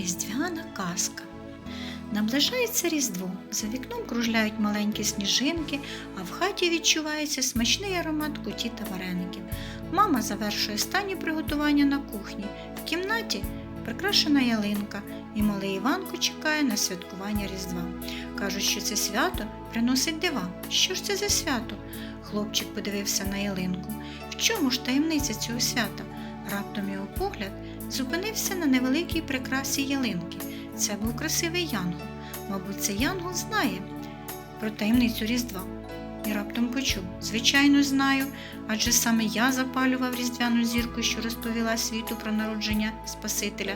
Різдвяна казка. Наближається Різдво. За вікном кружляють маленькі сніжинки, а в хаті відчувається смачний аромат куті та вареників. Мама завершує останні приготування на кухні. В кімнаті прикрашена ялинка, і малий Іванко чекає на святкування Різдва. Кажуть, що це свято приносить дива. Що ж це за свято? Хлопчик подивився на ялинку. В чому ж таємниця цього свята? Раптом його погляд зупинився на невеликій прикрасі ялинки. Це був красивий янгол. Мабуть, цей янгол знає про таємницю Різдва. І раптом почув звичайно, знаю, адже саме я запалював різдвяну зірку, що розповіла світу про народження Спасителя.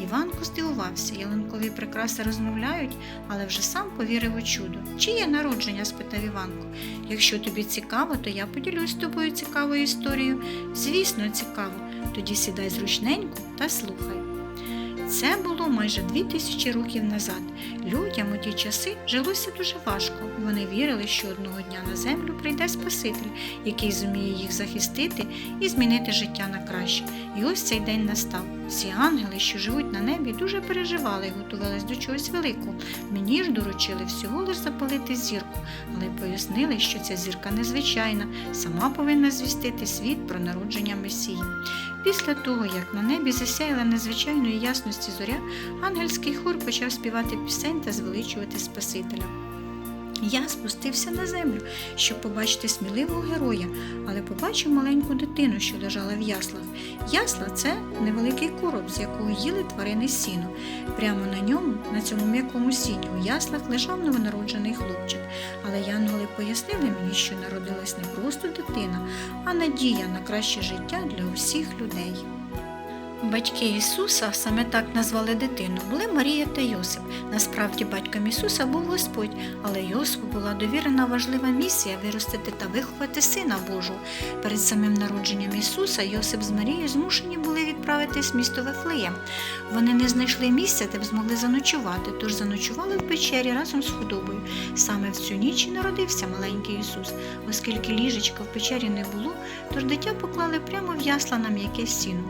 Іванко здивувався, ялинкові прикраси розмовляють, але вже сам повірив у чудо. Чиє народження? спитав Іванко. Якщо тобі цікаво, то я поділюсь з тобою цікавою історією. Звісно, цікаво. Тоді сідай зручненько та слухай. Це було майже дві тисячі років назад. Людям у ті часи жилося дуже важко. Вони вірили, що одного дня на землю прийде Спаситель, який зуміє їх захистити і змінити життя на краще. І ось цей день настав. Всі ангели, що живуть на небі, дуже переживали і готувались до чогось великого. Мені ж доручили всього лиш запалити зірку, але пояснили, що ця зірка незвичайна, сама повинна звістити світ про народження Месії. Після того, як на небі засяяла незвичайної ясності зоря, ангельський хор почав співати пісень та звеличувати Спасителя. Я спустився на землю, щоб побачити сміливого героя, але побачив маленьку дитину, що лежала в яслах. Ясла це невеликий короб, з якого їли тварини сіно. Прямо на ньому, на цьому м'якому сіні, у яслах лежав новонароджений хлопчик. Але янголи пояснили мені, що народилась не просто дитина, а надія на краще життя для усіх людей. Батьки Ісуса, саме так назвали дитину, були Марія та Йосип. Насправді батьком Ісуса був Господь, але Йосипу була довірена важлива місія виростити та виховати Сина Божого. Перед самим народженням Ісуса Йосип з Марією змушені були відправитись в місто Вифлеєм. Вони не знайшли місця, де б змогли заночувати, тож заночували в печері разом з худобою. Саме в цю ніч і народився маленький Ісус. Оскільки ліжечка в печері не було, тож дитя поклали прямо в ясла на м'яке сіно.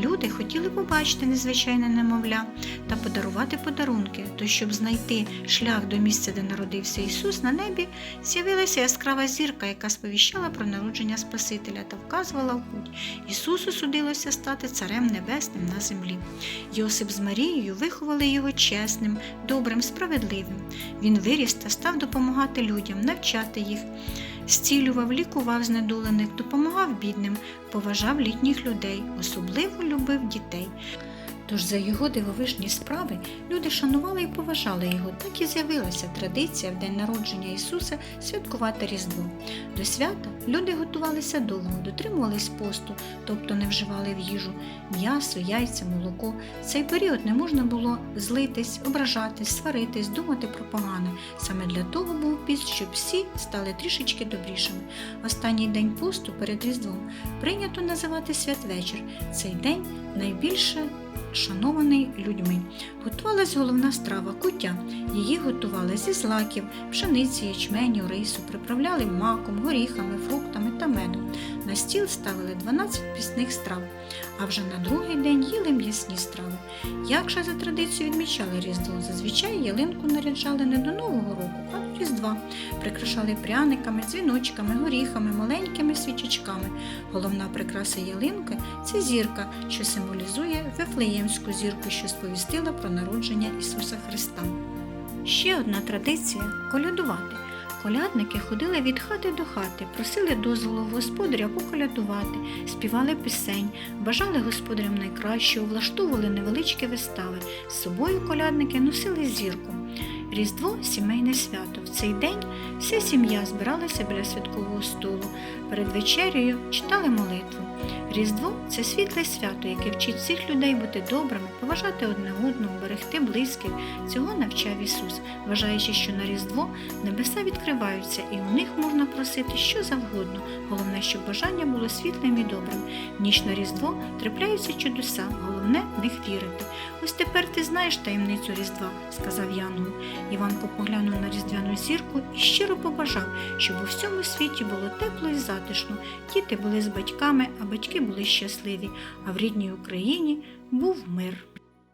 Люди хотіли побачити незвичайне немовля та подарувати подарунки, то щоб знайти шлях до місця, де народився Ісус, на небі з'явилася яскрава зірка, яка сповіщала про народження Спасителя та вказувала в путь. Ісусу судилося стати царем небесним на землі. Йосип з Марією виховали його чесним, добрим, справедливим. Він виріс та став допомагати людям, навчати їх. Зцілював, лікував знедолених, допомагав бідним, поважав літніх людей, особливо любив дітей. Тож за його дивовижні справи люди шанували і поважали його. Так і з'явилася традиція в день народження Ісуса святкувати Різдво. До свята люди готувалися довго, дотримувались посту, тобто не вживали в їжу м'ясо, яйця, молоко. В цей період не можна було злитись, ображатись, сваритись, думати про погане. Саме для того був піст, щоб всі стали трішечки добрішими. Останній день посту перед Різдвом прийнято називати святвечір. Цей день найбільше шанований людьми. Готувалась головна страва куття. Її готували зі злаків, пшениці, ячменю, рису, приправляли маком, горіхами, фруктами та медом. На стіл ставили 12 пісних страв, а вже на другий день їли м'ясні страви. Як же за традицією відмічали Різдво? Зазвичай ялинку наряджали не до Нового року, а Різдва. Прикрашали пряниками, дзвіночками, горіхами, маленькими свічечками. Головна прикраса ялинки це зірка, що символізує Вифлеємську зірку, що сповістила про народження Ісуса Христа. Ще одна традиція колядувати. Колядники ходили від хати до хати, просили дозволу господаря поколядувати, співали пісень, бажали господарям найкращого, влаштовували невеличкі вистави. З собою колядники носили зірку. Різдво сімейне свято. В цей день вся сім'я збиралася біля святкового столу. Перед вечерею читали молитву. Різдво це світле свято, яке вчить всіх людей бути добрими, поважати одне одного, берегти близьких. Цього навчав Ісус, вважаючи, що на Різдво небеса відкриваються і у них можна просити що завгодно. Головне, щоб бажання було світлим і добрим. Ніч на Різдво трапляються чудеса, головне в них вірити. Ось тепер ти знаєш таємницю Різдва, сказав Янгол. Іванко поглянув на різдвяну зірку і щиро побажав, щоб у всьому світі було тепло і затишно. Діти були з батьками, а батьки були щасливі, а в рідній Україні був мир.